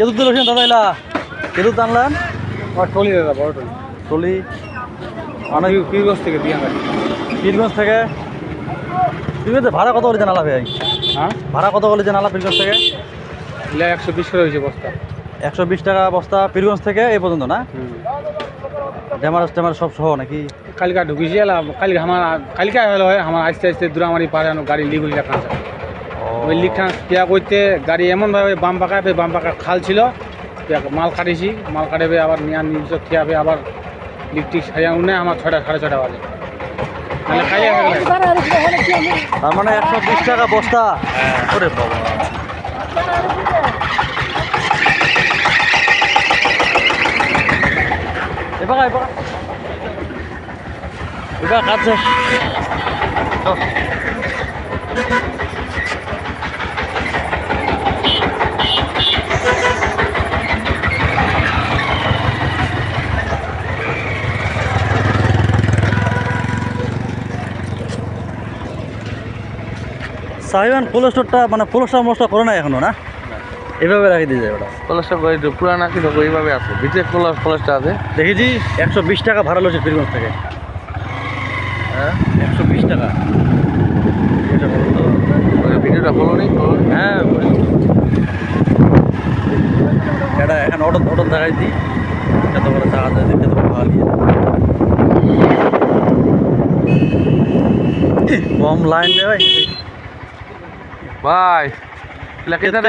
কেদুর দিলেন দাদা এলা? কেদুর আনলেন আমার টলি দাদা বড় টলি টলি অনেক পীরগঞ্জ থেকে দিয়ে গাড়ি পীরগঞ্জ থেকে? পীরগঞ্জে ভাড়া কত করে জানালা ভাই? হ্যাঁ? ভাড়া কত করে জানালা পীরগঞ্জ থেকে? একশো বিশ করে হয়েছে বস্তা। একশো বিশ টাকা বস্তা পীরগঞ্জ থেকে এই পর্যন্ত না? ড্যামার ট্যামার সব সহ নাকি? কালকা ঢুকিয়েছি এলাম কালকে আমার কালকে হলো হয় আমার আস্তে আস্তে দূরামারি পারে আনো গাড়ি লিগ হইলে কাঁচা। ওই লিগটা পেয়া করতে গাড়ি এমনভাবে বাম ফের বাম পাকা খাল ছিল মাল কাটিছি মাল কাটাবে আবার নিয়ে নিজস্ব খেয়াবে আবার লিগটি সারিয়া উঠে আমার ছটা সাড়ে ছটা বাজে। তার মানে একশো বিশ টাকা বস্তা। এবার এবার এবার কাছে সাহিবান কোল্ড মানে পোলস্টা মোস্টা করে না এখনও না? এভাবে রাখি দিয়ে যায় ওটা। কলেজটা পুরানা কিন্তু ওইভাবে আছে। ভিতরে কলেজ কলেজটা আছে। দেখেছি একশো বিশ টাকা ভাড়া লোছে পীরগঞ্জ থেকে। হ্যাঁ? একশো বিশ টাকা। তো। ভিডিওটা বলো নি হ্যাঁ। এটা এখন অটো অটো দেখাই দিই। এত বড় টাকা দেয় দেখতে তো ভালো কম লাইন ভাই। ভাই এগুলা কেটে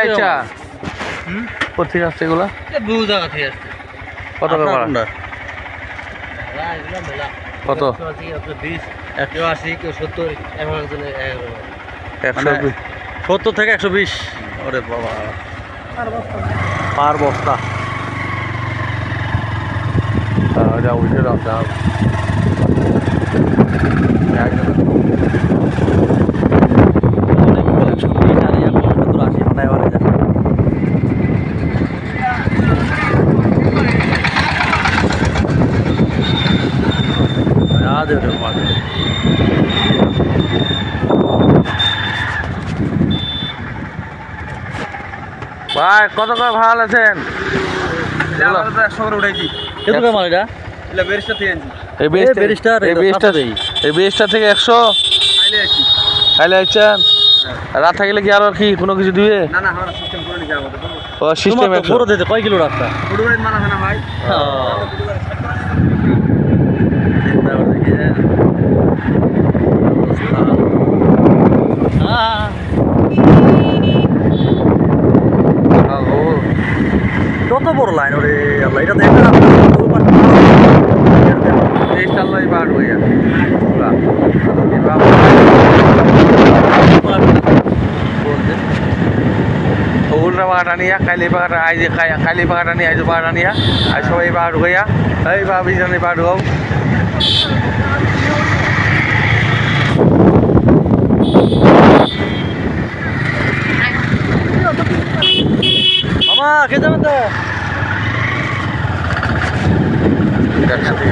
হুম? কোথেকে আসছে এগুলা? বহু জায়গা থেকে আসছে। কত ভাড়া কত? একশো আশি কেউ সত্তর একশো মানে- বিশ। সত্তর থেকে একশো বিশ। ওরে বাবা। পার বস্তা। যা উঠে রাখতে হবে অনেক collection নিয়ে জানি এখন সত্তর আশি ঘন্টায় এবারে যাচ্ছে ভাই কত করে ভাড়া আছেন একশো করে উঠাইছি। কত করে মাল এটা? আইছেন? রাত থাকলে কি আরও কি কোনো কিছু দিবে? না না আমরা সিস্টেম করে নিয়ে যাব ও সিস্টেম তোমার তো বড় দিতে কয় কিলো রাস্তা? হয় ভাই? হ্যাঁ। আহ, কত বড় লাইন ওরে আল্লাহ এটা তো একটা আরো- এই বার হয়ে যাবে উল্টা বাগাটা নিয়া কালি বাগাটা আইজে কালি আইজে বাগাটা নিয়া আর সবাই বা ঢুকাইয়া এই বা বিজনে বা ঢুকাও মামা খেতে তো? একসাথে